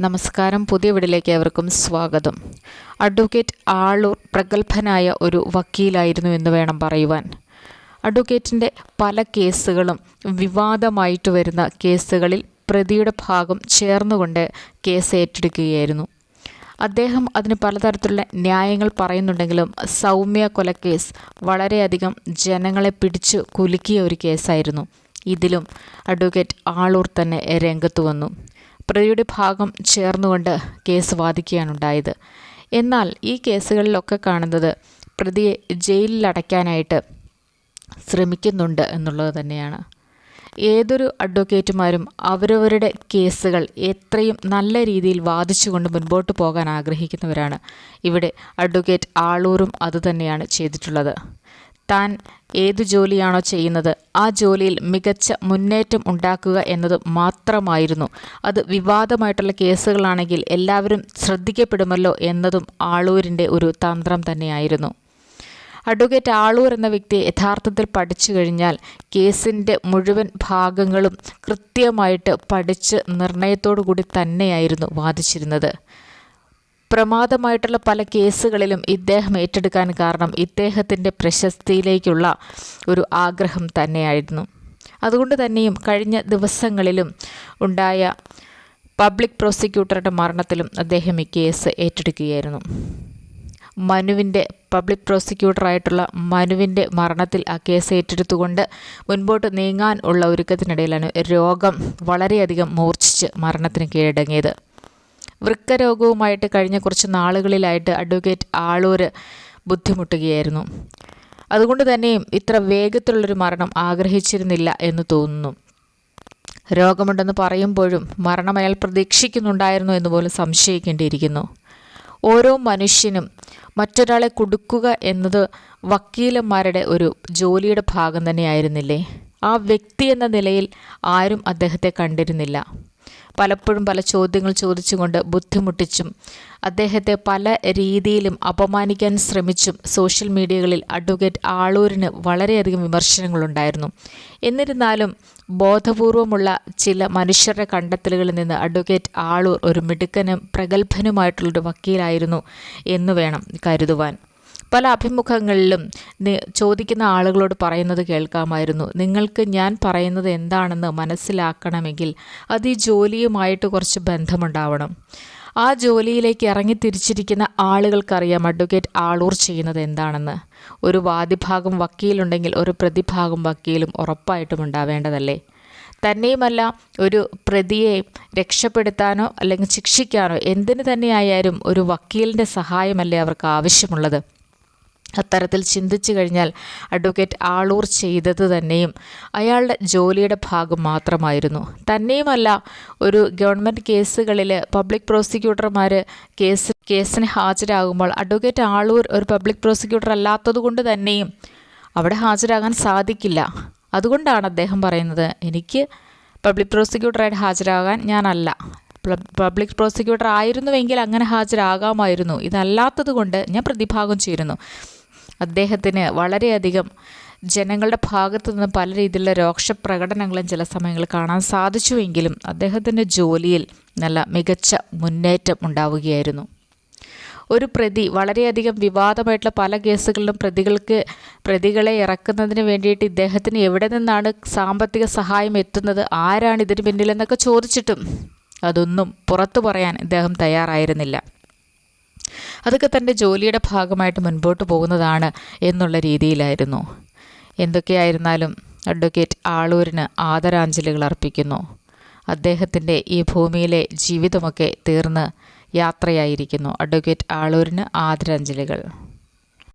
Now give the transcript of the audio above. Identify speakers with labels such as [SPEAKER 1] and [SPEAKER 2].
[SPEAKER 1] നമസ്കാരം. പുതിയ വീടിലേക്ക് ഏവർക്കും സ്വാഗതം. അഡ്വക്കേറ്റ് ആളൂർ പ്രഗത്ഭനായ ഒരു വക്കീലായിരുന്നു എന്ന് വേണം പറയുവാൻ. അഡ്വക്കേറ്റിന്റെ പല കേസുകളും വിവാദമായിട്ട് വരുന്ന കേസുകളിൽ പ്രതിയുടെ ഭാഗം ചേർന്നുകൊണ്ട് കേസ് ഏറ്റെടുക്കുകയായിരുന്നു. അദ്ദേഹം അതിന് പലതരത്തിലുള്ള ന്യായങ്ങൾ പറയുന്നുണ്ടെങ്കിലും സൗമ്യ കൊലക്കേസ് വളരെയധികം ജനങ്ങളെ പിടിച്ചു കുലുക്കിയ ഒരു കേസായിരുന്നു. ഇതിലും അഡ്വക്കേറ്റ് ആളൂർ തന്നെ രംഗത്ത് വന്നു. പ്രതിയുടെ ഭാഗം ചേർന്നുകൊണ്ട് കേസ് വാദിക്കുകയാണുണ്ടായത്. എന്നാൽ ഈ കേസുകളിലൊക്കെ കാണുന്നത് പ്രതിയെ ജയിലിൽ അടയ്ക്കാനായിട്ട് ശ്രമിക്കുന്നുണ്ട് എന്നുള്ളത് തന്നെയാണ്. ഏതൊരു അഡ്വക്കേറ്റുമാരും അവരവരുടെ കേസുകൾ എത്രയും നല്ല രീതിയിൽ വാദിച്ചുകൊണ്ട് മുൻപോട്ട് പോകാൻ ആഗ്രഹിക്കുന്നവരാണ്. ഇവിടെ അഡ്വക്കേറ്റ് ആളൂരും അതുതന്നെയാണ് ചെയ്തിട്ടുള്ളത്. താൻ ഏതു ജോലിയാണോ ചെയ്യുന്നത് ആ ജോലിയിൽ മികച്ച മുന്നേറ്റം ഉണ്ടാക്കുക എന്നത് മാത്രമായിരുന്നു. അത് വിവാദമായിട്ടുള്ള കേസുകളാണെങ്കിൽ എല്ലാവരും ശ്രദ്ധിക്കപ്പെടുമല്ലോ എന്നതും ആളൂരിന്റെ ഒരു തന്ത്രം തന്നെയായിരുന്നു. അഡ്വക്കേറ്റ് ആളൂർ എന്ന വ്യക്തി യഥാർത്ഥത്തിൽ പഠിച്ചു കഴിഞ്ഞാൽ കേസിന്റെ മുഴുവൻ ഭാഗങ്ങളും കൃത്യമായിട്ട് പഠിച്ച് നിർണയത്തോടു കൂടി തന്നെയായിരുന്നു വാദിച്ചിരുന്നത്. പ്രമാദമായിട്ടുള്ള പല കേസുകളിലും ഇദ്ദേഹം ഏറ്റെടുക്കാൻ കാരണം ഇദ്ദേഹത്തിന്റെ പ്രശസ്തിയിലേക്കുള്ള ഒരു ആഗ്രഹം തന്നെയായിരുന്നു. അതുകൊണ്ട് തന്നെയും കഴിഞ്ഞ ദിവസങ്ങളിലും ഉണ്ടായ പബ്ലിക് പ്രോസിക്യൂട്ടറുടെ മരണത്തിലും അദ്ദേഹം ഈ കേസ് ഏറ്റെടുക്കുകയായിരുന്നു. മനുവിന്റെ പബ്ലിക് പ്രോസിക്യൂട്ടറായിട്ടുള്ള മനുവിന്റെ മരണത്തിൽ ആ കേസ് ഏറ്റെടുത്തുകൊണ്ട് മുൻപോട്ട് നീങ്ങാൻ ഉള്ള ഒരുക്കത്തിനിടയിലാണ് രോഗം വളരെയധികം മൂർച്ഛിച്ച് മരണത്തിന് കീഴടങ്ങിയത്. വൃക്കരോഗവുമായിട്ട് കഴിഞ്ഞ കുറച്ച് നാളുകളിലായിട്ട് അഡ്വക്കേറ്റ് ആളൂർ ബുദ്ധിമുട്ടുകയായിരുന്നു. അതുകൊണ്ട് തന്നെയും ഇത്ര വേഗത്തിലുള്ളൊരു മരണം ആഗ്രഹിച്ചിരുന്നില്ല എന്ന് തോന്നുന്നു. രോഗമുണ്ടെന്ന് പറയുമ്പോഴും മരണം അയാൾ പ്രതീക്ഷിക്കുന്നുണ്ടായിരുന്നു എന്ന് പോലും സംശയിക്കേണ്ടിയിരിക്കുന്നു. ഓരോ മനുഷ്യനും മറ്റൊരാളെ കൊടുക്കുക എന്നത് വക്കീലന്മാരുടെ ഒരു ജോലിയുടെ ഭാഗം തന്നെയായിരുന്നില്ലേ? ആ വ്യക്തി എന്ന നിലയിൽ ആരും അദ്ദേഹത്തെ കണ്ടിരുന്നില്ല. പലപ്പോഴും പല ചോദ്യങ്ങൾ ചോദിച്ചുകൊണ്ട് ബുദ്ധിമുട്ടിച്ചും അദ്ദേഹത്തെ പല രീതിയിലും അപമാനിക്കാൻ ശ്രമിച്ചും സോഷ്യൽ മീഡിയകളിൽ അഡ്വക്കേറ്റ് ആളൂരിന് വളരെയധികം വിമർശനങ്ങളുണ്ടായിരുന്നു. എന്നിരുന്നാലും ബോധപൂർവമുള്ള ചില മനുഷ്യരുടെ കണ്ടെത്തലുകളിൽ നിന്ന് അഡ്വക്കേറ്റ് ആളൂർ ഒരു മിടുക്കനും പ്രഗത്ഭനുമായിട്ടുള്ളൊരു വക്കീലായിരുന്നു എന്ന് വേണം കരുതുവാൻ. പല അഭിമുഖങ്ങളിലും ചോദിക്കുന്ന ആളുകളോട് പറയുന്നത് കേൾക്കാമായിരുന്നു. നിങ്ങൾക്ക് ഞാൻ പറയുന്നത് എന്താണെന്ന് മനസ്സിലാക്കണമെങ്കിൽ അത് ഈ ജോലിയുമായിട്ട് കുറച്ച് ബന്ധമുണ്ടാവണം. ആ ജോലിയിലേക്ക് ഇറങ്ങി തിരിച്ചിരിക്കുന്ന ആളുകൾക്കറിയാം അഡ്വക്കേറ്റ് ആളൂർ ചെയ്യുന്നത് എന്താണെന്ന്. ഒരു വാദിഭാഗം വക്കീലുണ്ടെങ്കിൽ ഒരു പ്രതിഭാഗം വക്കീലും ഉറപ്പായിട്ടും ഉണ്ടാവേണ്ടതല്ലേ? തന്നെയുമല്ല ഒരു പ്രതിയെ രക്ഷപ്പെടുത്താനോ അല്ലെങ്കിൽ ശിക്ഷിക്കാനോ എന്തിനു തന്നെയായാലും ഒരു വക്കീലിന്റെ സഹായമല്ലേ അവർക്ക് ആവശ്യമുള്ളത്. അത്തരത്തിൽ ചിന്തിച്ചു കഴിഞ്ഞാൽ അഡ്വക്കേറ്റ് ആളൂർ ചെയ്തത് തന്നെയും അയാളുടെ ജോലിയുടെ ഭാഗം മാത്രമായിരുന്നു. തന്നെയുമല്ല ഒരു ഗവൺമെന്റ് കേസുകളിൽ പബ്ലിക് പ്രോസിക്യൂട്ടർമാർ കേസ് കേസിന് ഹാജരാകുമ്പോൾ അഡ്വക്കേറ്റ് ആളൂർ ഒരു പബ്ലിക് പ്രോസിക്യൂട്ടർ അല്ലാത്തതുകൊണ്ട് തന്നെയും അവിടെ ഹാജരാകാൻ സാധിക്കില്ല. അതുകൊണ്ടാണ് അദ്ദേഹം പറയുന്നത് എനിക്ക് പബ്ലിക് പ്രോസിക്യൂട്ടറായിട്ട് ഹാജരാകാൻ ഞാനല്ല. പബ്ലിക് പ്രോസിക്യൂട്ടർ ആയിരുന്നുവെങ്കിൽ അങ്ങനെ ഹാജരാകാമായിരുന്നു. ഇതല്ലാത്തത് കൊണ്ട് ഞാൻ പ്രതിഭാഗം ചേരുന്നു. അദ്ദേഹത്തിന് വളരെയധികം ജനങ്ങളുടെ ഭാഗത്തു നിന്ന് പല രീതിയിലുള്ള രോക്ഷപ്രകടനങ്ങളും ചില സമയങ്ങളിൽ കാണാൻ സാധിച്ചുവെങ്കിലും അദ്ദേഹത്തിന്റെ ജോലിയിൽ നല്ല മികച്ച മുന്നേറ്റം ഉണ്ടാവുകയായിരുന്നു. ഒരു പ്രതി വളരെയധികം വിവാദമായിട്ടുള്ള പല കേസുകളിലും പ്രതികൾക്ക് പ്രതികളെ ഇറക്കുന്നതിന് വേണ്ടിയിട്ട് ഇദ്ദേഹത്തിന് എവിടെ നിന്നാണ് സാമ്പത്തിക സഹായം എത്തുന്നത്? ആരാണ് ഇതിന് പിന്നിലെന്നൊക്കെ ചോദിച്ചിട്ടും അതൊന്നും പുറത്തു പറയാൻ ഇദ്ദേഹം തയ്യാറായിരുന്നില്ല. അതൊക്കെ തന്റെ ജോലിയുടെ ഭാഗമായിട്ട് മുൻപോട്ട് പോകുന്നതാണ് എന്നുള്ള രീതിയിലായിരുന്നു. എന്തൊക്കെയായിരുന്നാലും അഡ്വക്കേറ്റ് ആളൂരിന് ആദരാഞ്ജലികൾ അർപ്പിക്കുന്നു. അദ്ദേഹത്തിന്റെ ഈ ഭൂമിയിലെ ജീവിതമൊക്കെ തീർന്ന് യാത്രയായിരിക്കുന്നു. അഡ്വക്കേറ്റ് ആളൂരിന് ആദരാഞ്ജലികൾ.